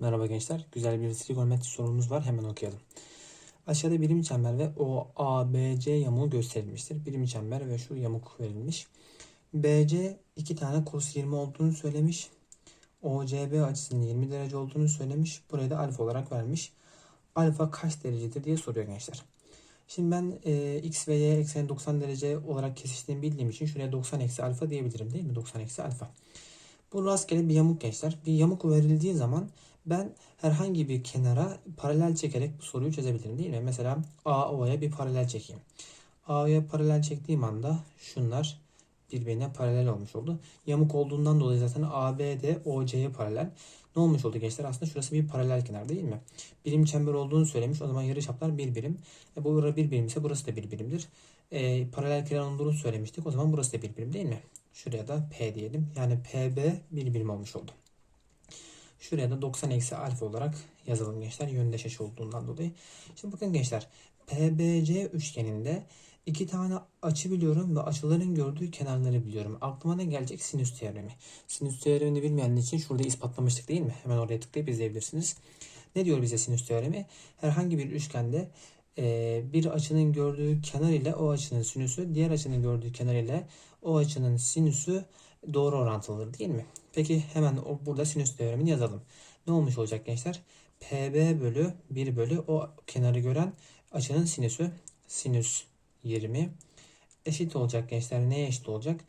Merhaba gençler. Güzel bir trigonometri sorumuz var. Hemen okuyalım. Aşağıda birim çember ve o ABC yamuğu gösterilmiştir. Birim çember ve şu yamuk verilmiş. BC iki tane cos 20 olduğunu söylemiş. OCB açısının 20 derece olduğunu söylemiş. Burayı da alfa olarak vermiş. Alfa kaç derecedir diye soruyor gençler. Şimdi ben e, x ve y ekseni 90 derece olarak kesiştiğini bildiğim için şuraya 90 eksi alfa diyebilirim değil mi? 90 eksi alfa. Bu rastgele bir yamuk gençler. Bir yamuk verildiği zaman ben herhangi bir kenara paralel çekerek bu soruyu çözebilirim değil mi? Mesela AO'ya bir paralel çekeyim. AO'ya paralel çektiğim anda şunlar birbirine paralel olmuş oldu. Yamuk olduğundan dolayı zaten AB de OC'ye paralel. Ne olmuş oldu gençler? Aslında şurası bir paralel kenar değil mi? Birim çember olduğunu söylemiş. O zaman yarıçaplar bir birim. E, bu bir birim ise burası da bir birimdir. E, paralel kenar olduğunu söylemiştik. O zaman burası da bir birim değil mi? Şuraya da P diyelim. Yani PB bir birim olmuş oldu. Şuraya da 90 eksi alfa olarak yazalım gençler. Yöndeşeş olduğundan dolayı. Şimdi bakın gençler. PBC üçgeninde iki tane açı biliyorum ve açıların gördüğü kenarları biliyorum. Aklıma ne gelecek? Sinüs teoremi. Sinüs teoremini bilmeyenler için şurada ispatlamıştık değil mi? Hemen oraya tıklayıp izleyebilirsiniz. Ne diyor bize sinüs teoremi? Herhangi bir üçgende bir açının gördüğü kenar ile o açının sinüsü, diğer açının gördüğü kenar ile o açının sinüsü doğru orantılıdır değil mi? Peki hemen burada sinüs teoremini yazalım. Ne olmuş olacak gençler? PB bölü 1 bölü o kenarı gören açının sinüsü sinüs 20 eşit olacak gençler. Neye eşit olacak?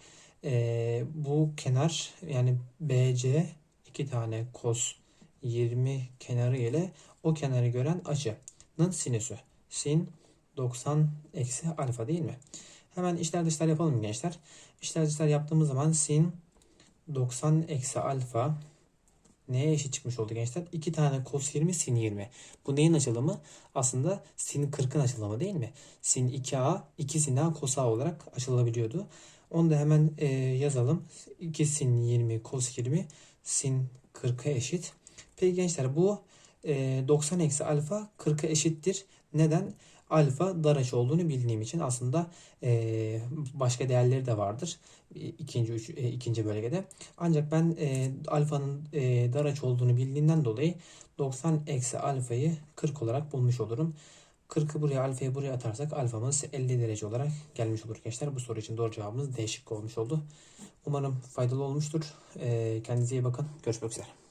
Ee, bu kenar yani BC iki tane kos 20 kenarı ile o kenarı gören açının sinüsü. Sin 90 eksi alfa değil mi? Hemen işler dışlar yapalım gençler. İşler dışlar yaptığımız zaman sin 90 eksi alfa neye eşit çıkmış oldu gençler? 2 tane cos 20 sin 20. Bu neyin açılımı? Aslında sin 40'ın açılımı değil mi? Sin 2a 2 sin a cos a olarak açılabiliyordu. Onu da hemen e, yazalım. 2 sin 20 cos 20 sin 40'a eşit. Peki gençler bu 90 eksi alfa 40'a eşittir. Neden? alfa dar açı olduğunu bildiğim için aslında e, başka değerleri de vardır ikinci üç, e, ikinci bölgede. Ancak ben e, alfanın e, dar açı olduğunu bildiğimden dolayı 90 eksi alfayı 40 olarak bulmuş olurum. 40'ı buraya alfayı buraya atarsak alfamız 50 derece olarak gelmiş olur gençler. Bu soru için doğru cevabımız D şıkkı olmuş oldu. Umarım faydalı olmuştur. Kendinize iyi bakın. Görüşmek üzere.